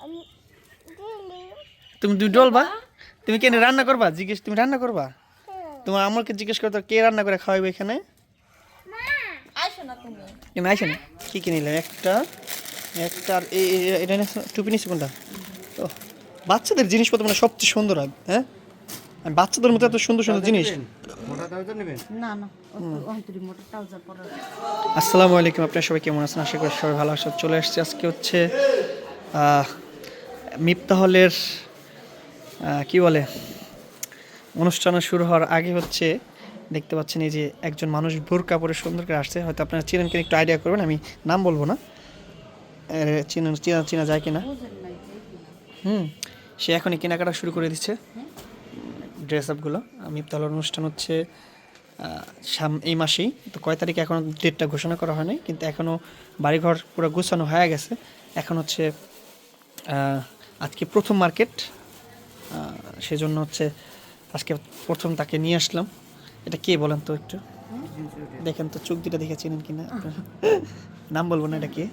তুমি তুমি ডলবা? তুমি কেন রান্না করবা? জিজ্ঞেস তুমি রান্না করবা? তোমার আমাকে জিজ্ঞেস করতো কে রান্না করে খাওয়াবে এখানে? না কেন আইসে না। কী কী নিলে একটা একটা, আর এটা টুপি নিচ্ছে কোনটা? ও, বাচ্চাদের জিনিসপত্র মানে সবচেয়ে সুন্দর হয় হ্যাঁ? বাচ্চাদের মতো এত সুন্দর সুন্দর জিনিস। আসসালামু আলাইকুম আপনারা সবাই কেমন আছেন? আশা করি সবাই ভালো আছেন। চলে আসছে আজকে হচ্ছে আহ, কি বলে অনুষ্ঠান শুরু হওয়ার আগে হচ্ছে দেখতে পাচ্ছেন এই যে একজন মানুষ বোরকা পরে সুন্দর করে আসছে। হয়তো আপনারা চিনেন কিনা একটু আইডিয়া করবেন আমি নাম বলব না। চিনা চিনা চিনা যায় কিনা? হুম সে এখনই কেনাকাটা শুরু করে দিচ্ছে। ড্রেস আপগুলো মিফতাহলের অনুষ্ঠান হচ্ছে সাম- এই মাসেই। তো কয় তারিখে এখনও ডেটটা ঘোষণা করা হয়নি, কিন্তু এখনও বাড়িঘর পুরো গুছানো হয়ে গেছে। এখন হচ্ছে আজকে প্রথম মার্কেট সেজন্য হচ্ছে আজকে প্রথম তাকে নিয়ে আসলাম। এটা কে বলেন তো একটু? দেখেন তো চোখ দুটা দেখে চিনেন কিনা? নাম বলব না এটা কে।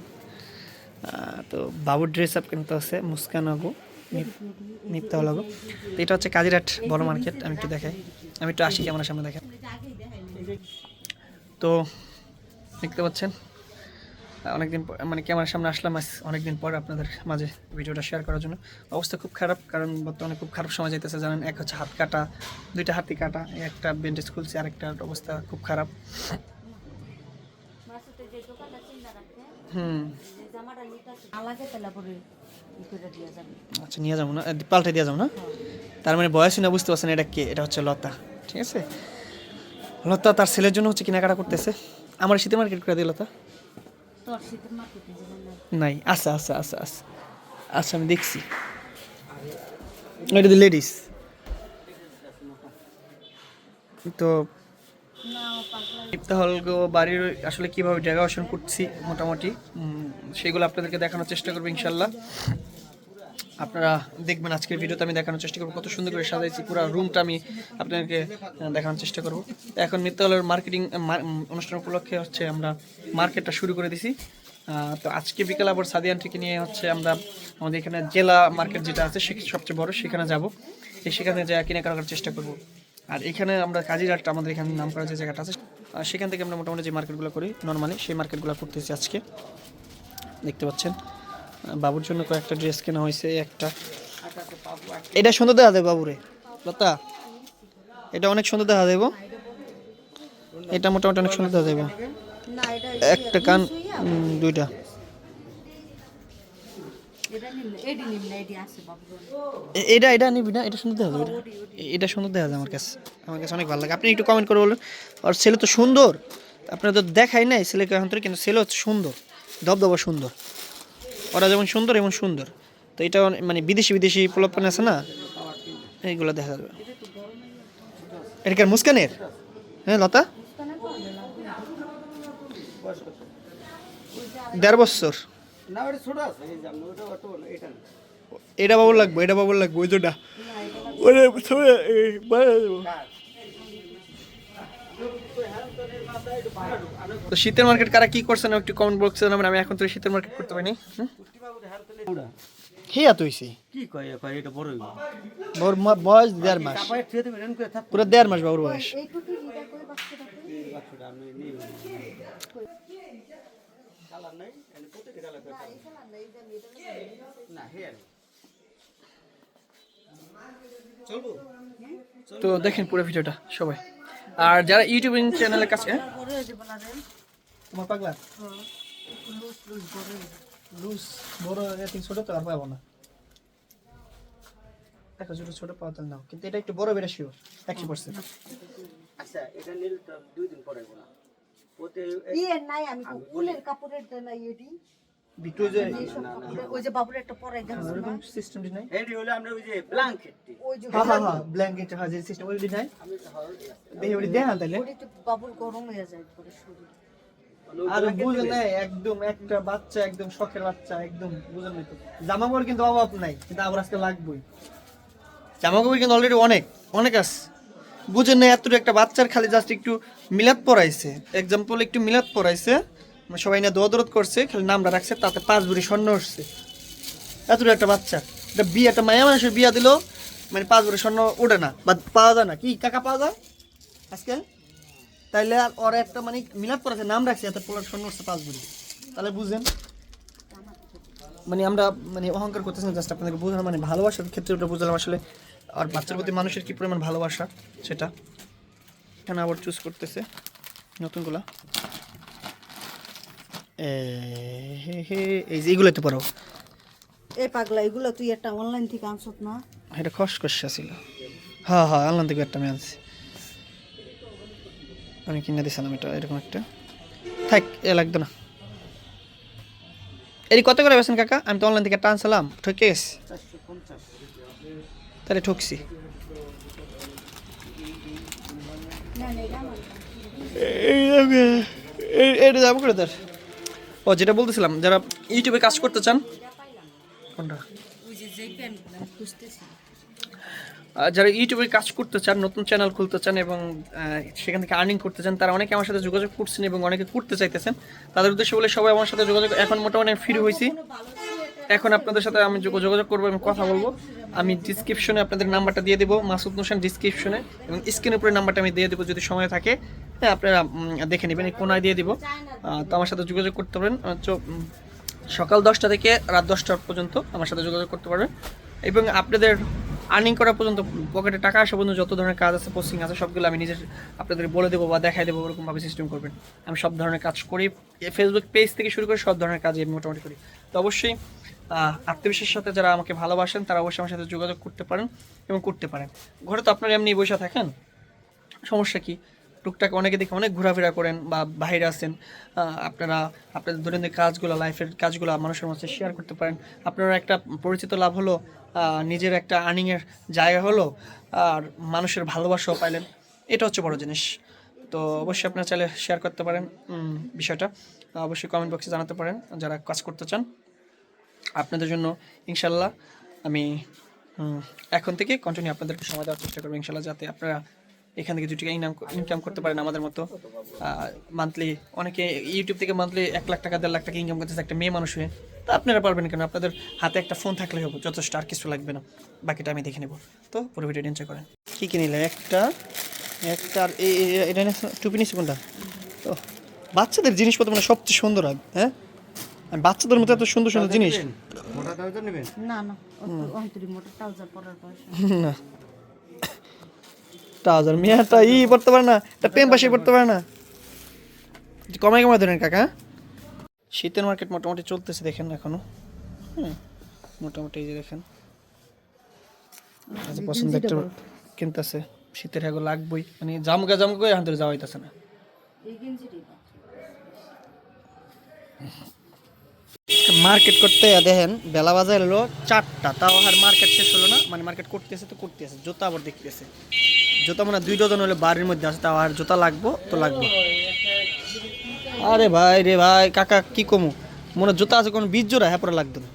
তো বাবুর ড্রেস আপ কিন্তু আছে, মুস্কান আগু। নিপ্তা লাগো তো এটা হচ্ছে কাজিরাট বড় মার্কেট, আমি একটু দেখাই। আমি একটু আসি ক্যামেরার সামনে দেখাই। তো দেখতে পাচ্ছেন, অনেকদিন মানে ক্যামেরার সামনে আসলাম অনেকদিন পর আপনাদের মাঝে ভিডিওটা শেয়ার করার জন্য। অবস্থা খুব খারাপ, কারণ বর্তমানে খুব খারাপ সময় যাইতেছে, জানেন, এক হচ্ছে হাত কাটা, দুইটা হাতি কাটা একটা বেন্ডেজ খুলছে আরেকটার অবস্থা খুব খারাপ। হুম। আচ্ছা নিয়ে যাব না? পাল্টে দিয়ে যাব না? তার মানে বয়স না বুঝতে পারছেন এটা কে? এটা হচ্ছে লতা ঠিক আছে? লতা তার ছেলের জন্য হচ্ছে কেনাকাটা করতেছে। আমার শীতের মার্কেট করে দিই লতা। নাই আচ্ছা আচ্ছা আচ্ছা আচ্ছা। আচ্ছা আমি দেখছি। এটা লেডিস তো ইফতাহল গো বাড়ির আসলে কীভাবে ডেকোরেশন করছি মোটামুটি সেগুলো আপনাদেরকে দেখানোর চেষ্টা করব ইনশাল্লাহ। আপনারা দেখবেন আজকের ভিডিওতে আমি দেখানোর চেষ্টা করব, কত সুন্দর করে সাজাইছি, পুরো রুমটা আমি আপনাদেরকে দেখানোর চেষ্টা করব। এখন মিত্তালের মার্কেটিং অনুষ্ঠান উপলক্ষে হচ্ছে আমরা মার্কেটটা শুরু করে দিছি। তো আজকে বিকেল আবার সাদি আন্টিকে নিয়ে হচ্ছে আমরা আমাদের এখানে জেলা মার্কেট যেটা আছে, সে সবচেয়ে বড়, সেখানে যাব। সেখানে যা কেনাকাটা করার চেষ্টা করব। আর এখানে আমরা কাজিরাটটা আমাদের এখানে নাম করা যে জায়গাটা আছে সেখান থেকে আমরা মোটামুটি যে মার্কেটগুলো করি নর্মালি সেই মার্কেটগুলো করতেছি আজকে। দেখতে পাচ্ছেন। বাবুর জন্য কয়েকটা ড্রেস কেনা হয়েছে, একটা। এটা সুন্দর দেখা দেবে বাবুরে। লতা, এটা অনেক সুন্দর দেখা দেবো। এটা মোটামুটি অনেক সুন্দর দেখা দেবো। একটা কান দুইটা। এটা এটা নিবি না? এটা সুন্দর দেখা যাবে এটা। সুন্দর দেখা যায় আমার কাছে। আমার কাছে অনেক ভালো লাগে। আপনি একটু কমেন্ট করে বলুন। আর ছেলে তো সুন্দর। আপনার তো দেখাই নাই ছেলেকে এখন কিন্তু ছেলে হচ্ছে সুন্দর। দবদবা সুন্দর। ওরা যেমন সুন্দর এমন সুন্দর। তো এটা মানে বিদেশি বিদেশি পোলাপান আছে না? এইগুলো দেখা যাবে। এটা কি আর মুস্কানের? হ্যাঁ লতা? দেড় বছর। ওটা ওটা এটা বাবুর লাগবে এটা বাবুর লাগবে ওই দুটা ওরে তো শীতের মার্কেট কারা কি করছে না একটু কমেন্ট বক্সে জানাবেন আমি এখন তো শীতের মার্কেট করতে পারিনি হুম? ওটা। হে এত হইছে কি কয় এ এটা বড় হইবো। ওর বয়স দেড় মাস। পুরো দেড় মাস বাবুর বয়স? তো দেখেন পুরো ভিডিওটা সবাই আর যারা ইউটিউব চ্যানেলের কাছে না তোমার পাগলা? লুজ লুজ বড় হয়ে লুজ বড় এত ছোট তো আর পাবো না। দেখো ছোট ছোট পাওয়া নাও। কিন্তু এটা একটু বড় বেড়ে শিওর একশো পার্সেন্ট আচ্ছা, এটা নিলে তো দুই দিন পরে না। ওতে ইয়ে নাই আমি কাপড়ের টা নাই এডি বিটু যে ওই যে বাবুর একটা পরে গেছে ওরকম সিস্টেমটি নাই? এটি হলো আমরা ওই যে ব্ল্যাঙ্কেটটি। ওই যে হ্যাঁ হ্যাঁ হ্যাঁ ব্ল্যাঙ্কেট সিস্টেম ওইটি নাই? দেখি ওইটি দেখা তাহলে। ওটা একটু বাবুর গরম যায় পরে শরীর। আর বুঝেন না একদম একটা বাচ্চা একদম শখের বাচ্চা একদম বুঝেন না তো। জামা কাপড় কিন্তু অভাব নাই কিন্তু আবার আজকে লাগবেই। জামা কাপড় কিন্তু অলরেডি অনেক অনেক আছে। বুঝেন না এতটুকু একটা বাচ্চার খালি জাস্ট একটু মিলাদ পড়াইছে এক্সাম্পল একটু মিলাদ পরাইছে সবাই না দৌড় করছে, খালি নামটা রাখছে, তাতে পাঁচ বুড়ি স্বর্ণ উঠছে। এতটা একটা বাচ্চা। এটা বিয়ে, একটা মায়া মানুষের বিয়া দিল মানে পাঁচ বুড়ি স্বর্ণ ওঠে না, বা পাওয়া যায় না। কি, কাকা পাওয়া যায়? আজকাল তাইলে ওর একটা মানে মিলাপ করেছে নাম রাখছে, এত পোলার স্বর্ণ উঠছে পাঁচ বুড়ি তাহলে বুঝেন। মানে আমরা মানে অহংকার করতেছি জাস্ট আপনাদেরকে বোঝানো মানে ভালোবাসার ক্ষেত্রে ওটা বুঝলাম আসলে। আর বাচ্চার প্রতি মানুষের কী পরিমাণ ভালোবাসা, সেটা? এখানে আবার চুজ করতেছে? নতুনগুলা? এই যে এইগুলোতে পারো এই পাগলা এগুলো তুই একটা অনলাইন থেকে আনছত না? এটা খসখসা ছিল হ্যাঁ হ্যাঁ আনলাম থেকে একটা আমি আনছি। আমি কিনে দিয়েছিলাম এটা এরকম একটা। থাক এ লাগতো না। এর কত করে বেছেন কাকা? আমি তো অনলাইন থেকে একটা আনছিলাম ঠকে গেছি। তাহলে ঠকছি। এটা যাব করে তার ও, যেটা বলতেছিলাম, যারা ইউটিউবে কাজ করতে চান যারা ইউটিউবে কাজ করতে চান, নতুন চ্যানেল খুলতে চান এবং সেখান থেকে আর্নিং করতে চান, তারা অনেকে আমার সাথে যোগাযোগ করছেন এবং অনেকে করতে চাইতেছেন, তাদের উদ্দেশ্যে বলে সবাই আমার সাথে যোগাযোগ, এখন মোটামুটি ফ্রি হয়েছি। এখন আপনাদের সাথে আমি যোগ- যোগাযোগ করব এবং কথা বলব। আমি ডিসক্রিপশনে আপনাদের নাম্বারটা দিয়ে দেবো, মাসুদ হোসেন ডিসক্রিপশনে এবং স্ক্রিনের উপরে নাম্বারটা আমি দিয়ে দেবো যদি সময় থাকে। হ্যাঁ আপনারা দেখে নেবেন, এই কোনায় দিয়ে দিব। তো আমার সাথে যোগাযোগ করতে পারেন সকাল দশটা থেকে রাত দশটা পর্যন্ত আমার সাথে যোগাযোগ করতে পারবেন। এবং আপনাদের আর্নিং করা পর্যন্ত পকেটে টাকা আসা পর্যন্ত যত ধরনের কাজ আছে পোস্টিং আছে, সবগুলো আমি নিজের আপনাদের বলে দেবো বা দেখাই দেবো ওরকমভাবে সিস্টেম করবেন। আমি সব ধরনের কাজ করি। ফেসবুক পেজ থেকে শুরু করে সব ধরনের কাজ আমি মোটামুটি করি। তো অবশ্যই আত্মবিশ্বাসের সাথে যারা আমাকে ভালোবাসেন তারা অবশ্যই আমার সাথে যোগাযোগ করতে পারেন এবং করতে পারেন। ঘরে তো আপনারা এমনি বসে থাকেন। সমস্যা কি? টুকটাক অনেকে দেখে অনেক ঘোরাফেরা করেন বা বাইরে আহ, আপনারা আপনাদের দৈনন্দিন কাজগুলো লাইফের কাজগুলো মানুষের মধ্যে শেয়ার করতে পারেন। আপনারা একটা পরিচিত লাভ হলো নিজের একটা আর্নিংয়ের জায়গা হলো আর মানুষের ভালোবাসাও পাইলেন। এটা হচ্ছে বড় জিনিস। তো অবশ্যই আপনারা চাইলে শেয়ার করতে পারেন বিষয়টা। অবশ্যই কমেন্ট বক্সে জানাতে পারেন যারা কাজ করতে চান। আপনাদের জন্য ইনশাল্লাহ আমি এখন থেকে কন্টিনিউ আপনাদেরকে সময় দেওয়ার চেষ্টা করব ইনশাল্লাহ, যাতে আপনারা এখান থেকে দু টাকা ইনকাম ইনকাম করতে পারেন আমাদের মতো। মান্থলি অনেকে ইউটিউব থেকে মান্থলি এক লাখ টাকা, দেড় লাখ টাকা ইনকাম করতেছে একটা মেয়ে মানুষ হয়ে, তা আপনারা পারবেন কেন? আপনাদের হাতে একটা ফোন থাকলে হবে, যথেষ্ট আর কিছু লাগবে না। বাকিটা আমি দেখে নেব। তো পুরো ভিডিও এনজয় করেন। কী কী নিলে? একটা একটা, আর এটা টুপি নিচ্ছি কোনটা? তো বাচ্চাদের জিনিসপত্র মানে সবচেয়ে সুন্দর হয় হ্যাঁ? বাচ্চাদের মতো এত সুন্দর সুন্দর জিনিস। না না অন্তরি মোটর ট্রাউজার পরার পয়সা না। ট্রাউজার মিয়াটা ই পড়তে পারে না এটা প্রেম পাশে পড়তে পারে না। কমাই কমাই ধরেন কাকা। শীতের মার্কেট মোটামুটি চলতেছে দেখেন এখনও। হুম মোটামুটি এই যে দেখেন। আচ্ছা, পছন্দ একটা কিনতেছে। শীতের হ্যাগো লাগবই। মানে জামগা জামগা এখান থেকে যাওয়া হইতেছে না। মার্কেট করতে দেখেন, বেলা বাজার এলো চারটা। তাও আর মার্কেট শেষ হলো না। মানে মার্কেট করতেছে তো করতেছে, জুতা আবার দেখতেছে। জুতা মানে দুই ডজন হলে বাড়ির মধ্যে আছে, তাও আর জুতা লাগবো তো লাগবো। আরে ভাই রে ভাই, কাকা কি কমু? মনে জুতা আছে, কোনো বীজ জোড়া হ্যাঁ পরে লাগতো না।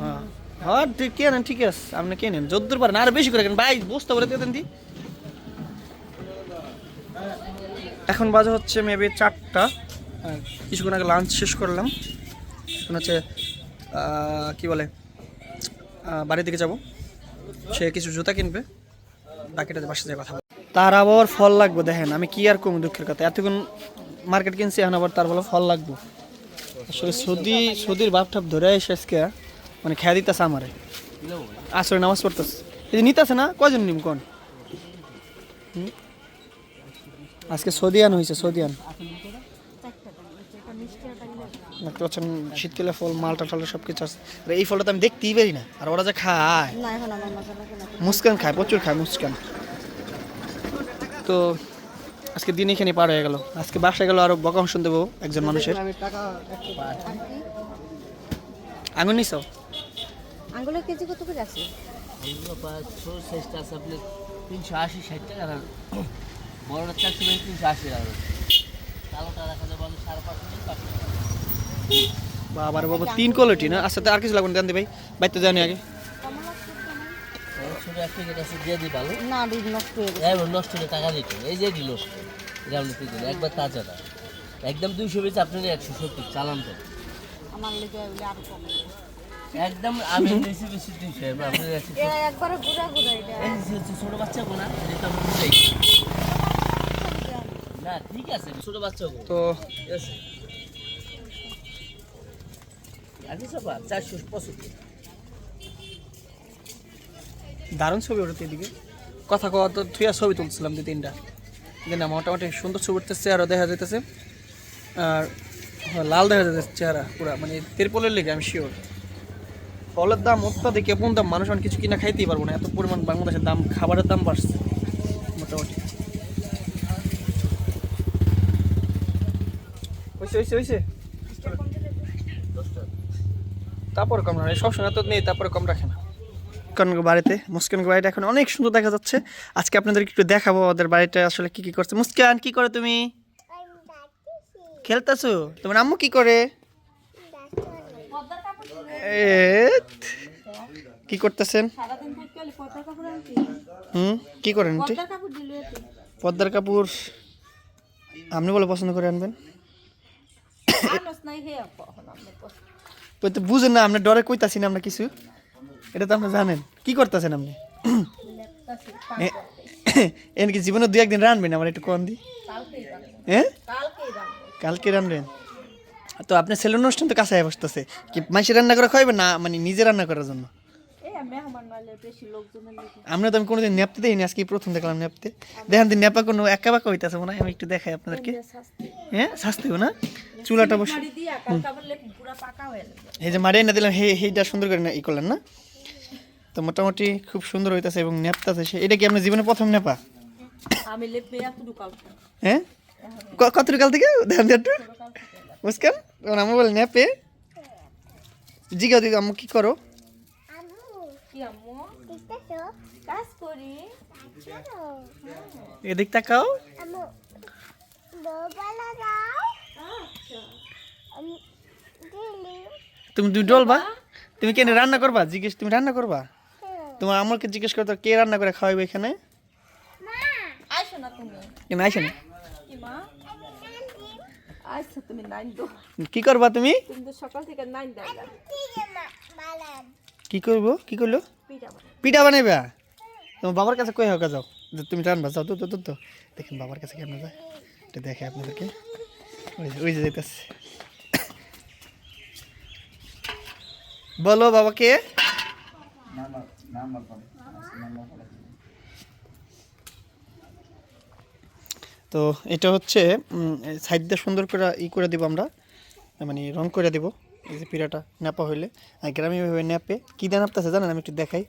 হ্যাঁ। হ্যাঁ ঠিক, কে নেন ঠিক আছে, আপনি কে নেন? যদ্দূর পারেন, আর বেশি করে কেন ভাই, বসতে বলে দিয়ে দেন দি। এখন বাজে হচ্ছে মেবি চারটা। আর কিছুক্ষণ আগে লাঞ্চ শেষ করলাম। হচ্ছে আহ, কি বলে বাড়ির দিকে যাব। সে কিছু জুতা কিনবে বাকিটা বাসা যায় কথা তার আবার ফল লাগবে দেখেন আমি কি আর কম দুঃখের কথা। এতক্ষণ মার্কেট কিনছি এখন আবার তার বলে ফল লাগবে। আসলে সৌদি সৌদির বাপ ঠাপ ধরে এসে আজকে মানে খেয়া দিতেছে আমারে। আসলে নামাজ পড়তেছে। এই যে নিতেছে না কজন নিম কোন? আজকে সৌদিয়ান হয়েছে সৌদিয়ান। দেখতে পাচ্ছেন শীতকালে ফল মালটা টালটা সব কিছু আছে। আর এই ফলটা তো আমি দেখতেই পারি না। আর ওরা যে খায়। না এখন আমার মজা লাগে না। মুস্কান খায় প্রচুর খায় মুস্কান। তো আজকে দিন এখানে পার হয়ে গেল। আজকে বাসায় গেল আরও বকা শুন দেবো একজন মানুষের। আঙুর নিছ? আঙ্গুলের কেজি কত করে আছে? তিনশো আশি ষাট টাকা আর বড়টা চারশো তিনশো আশি টাকা কালোটা দেখা যাবে আমি সাড়ে বাবা তিন কোয়ালিটি না? আচ্ছা আর কিছু লাগবে না দেন দি ভাই বাইতে জানি আগে। ছোট এক প্যাকেট আছে দিয়ে দিই ভালো না ডিম নষ্ট হয়ে গেছে। নষ্ট হলে টাকা দিত এই যে এটি এটা আপনি কি একবার তাজা না। একদম দুইশো বেশি আপনার একশো সত্তর চালান তো। আমার লেগে আরও কম একদম আমি বেশি বেশি দুইশো আপনার একবারে ঘুরা ঘুরা এটা এই যে হচ্ছে ছোট বাচ্চা গো এটা তো আমরা বুঝাই। না ঠিক আছে ছোট বাচ্চা তো চারশো পঁচাত্তর দারুণ ছবি ওঠাতে এদিকে। কথা কওয়া তো থুয়া ছবি তুলছিলাম দু তিনটা। না মোটামুটি সুন্দর ছবি উঠতেছে আরও দেখা যাইতেছে। আর লাল দেখা যাচ্ছে চেহারা পুরো মানে তিরপলের লেগে আমি শিওর ফলের দাম অত্যাধিক কেমন দাম মানুষ অনেক কিছু কিনা খাইতেই পারব না এত পরিমাণ বাংলাদেশের দাম খাবারের দাম বাড়ছে। মোটামুটি। হয়েছে হয়েছে হয়েছে তারপর কম রাখে সবসময় তো নেই, তারপরে কম রাখে না। মুস্কানকে বাড়িতে, মুস্কানকে বাড়িটা এখন অনেক সুন্দর দেখা যাচ্ছে। আজকে আপনাদেরকে একটু দেখাবো ওদের বাড়িটা আসলে কি কি করছে। মুস্কান, কি করে তুমি? খেলতেছো? তোমার আম্মু কি করে? কি করতেছেন? হুম, কি করেন পদ্মার কাপড়, আপনি বলে পছন্দ করে আনবেন? নাই হে এখন আপনি ওই তো বুঝেন না আপনি ডরে কইতাছি না আমরা কিছু। এটা তো আপনি জানেন। কি করতেছেন আপনি? এন কি জীবনে দু একদিন রানবেন? আমার একটু কম দি। হ্যাঁ কালকে রানবেন? তো আপনার সেলুন অনুষ্ঠান তো কাছে বসতেছে। কি মাসে রান্না করে খাইবে না? মানে নিজে রান্না করার জন্য? আমরা তো আমি কোনোদিন নেপতে দেইনি আজকে প্রথম দেখলাম নেপতে দেখেন দিন নেপা কোনো একা বাঁকা হইতেছে মনে হয় আমি একটু দেখাই আপনাদেরকে। হ্যাঁ শাস্তিও না? চুলাটা বসে হয়ে এই যে মারিয়ে না দিলাম হে সেইটা সুন্দর করে না- ই করলেন না? তো মোটামুটি খুব সুন্দর হইতাছে এবং নেপতাছে সে এটা কি আপনার জীবনে প্রথম নেপা আমি লেপ হ্যাঁ? কত কাল থেকে? দেখেন তো একটু। মুস্কান তখন আমি বলি নেপে জিগা দিদি আম্মু কি করো? কাজ করি। এদিক তাকাও। আচ্ছা। তুমি তুমি ডলবা তুমি কেন রান্না করবা? জিজ্ঞেস তুমি রান্না করবা? তোমার আমাকে জিজ্ঞেস করতো কে রান্না করে খাওয়াবে এখানে? আইসো না তুমি। কেন আইসে না? কি তুমি নাইন কি করবা তুমি? তুমি সকাল থেকে নাইন কি করব? কি করল? পিঠা বানাই পিঠা বানাইবা? তোমার বাবার কাছে কই হোক যাও। যে তুমি রান্না যাও তো তো তো তো। দেখেন বাবার কাছে কেমন যায়। এটা দেখে আপনাদেরকে। ওই যে ওই যে যেতেছে বলো বাবাকে। তো এটা হচ্ছে সাইড দিয়ে সুন্দর করে ই করে দিব আমরা। মানে রং করে দিব। এই যে পিড়াটা নেপা হইলে। আর গ্রামে ভাবে নেপে কী দিয়ে নাপতেছে জানেন? আমি একটু দেখাই।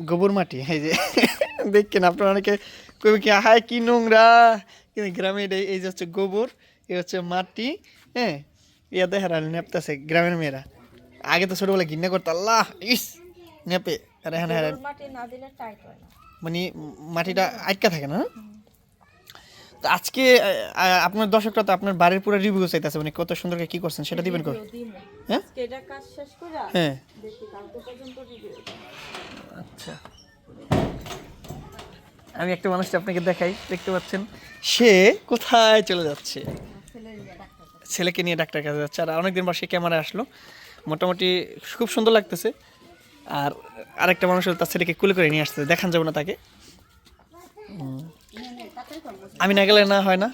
গোবর মাটি এই যে। দেখছেন আপনারা অনেকে কবি কি হায় কি নোংরা! কিন্তু গ্রামে এই যে হচ্ছে গোবর এই হচ্ছে মাটি হ্যাঁ? ইয়া দেখা নেপতেছে গ্রামের মেয়েরা। আগে তো ছোটোবেলা ঘিন্না করতো আল্লাহ ইস নেপে। আর হ্যাঁ হ্যাঁ হয় মানে মাটিটা আটকা থাকে না তো আজকে আপনার দর্শকরা তো আপনার বাড়ির পুরো রিভিউ চাইতেছে মানে কত সুন্দর কি করছেন সেটা দিবেন কই? হ্যাঁ? এটা কাজ শেষ করে হ্যাঁ। দেখি কালকে পর্যন্ত রিভিউ আচ্ছা। আমি একটা মানুষটা আপনাকে দেখাই দেখতে পাচ্ছেন? সে কোথায় চলে যাচ্ছে? ছেলেকে নিয়ে ডাক্তার কাছে যাচ্ছে আর অনেকদিন পর সে ক্যামেরায় আসলো। মোটামুটি খুব সুন্দর লাগতেছে। আর আরেকটা মানুষ তার ছেলেকে কুলে করে নিয়ে আসতেছে দেখান যাব না তাকে। আমি না গেলে না হয় না?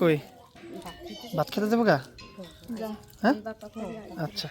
কই? ভাত খেতে দেবো গা? হ্যাঁ? আচ্ছা।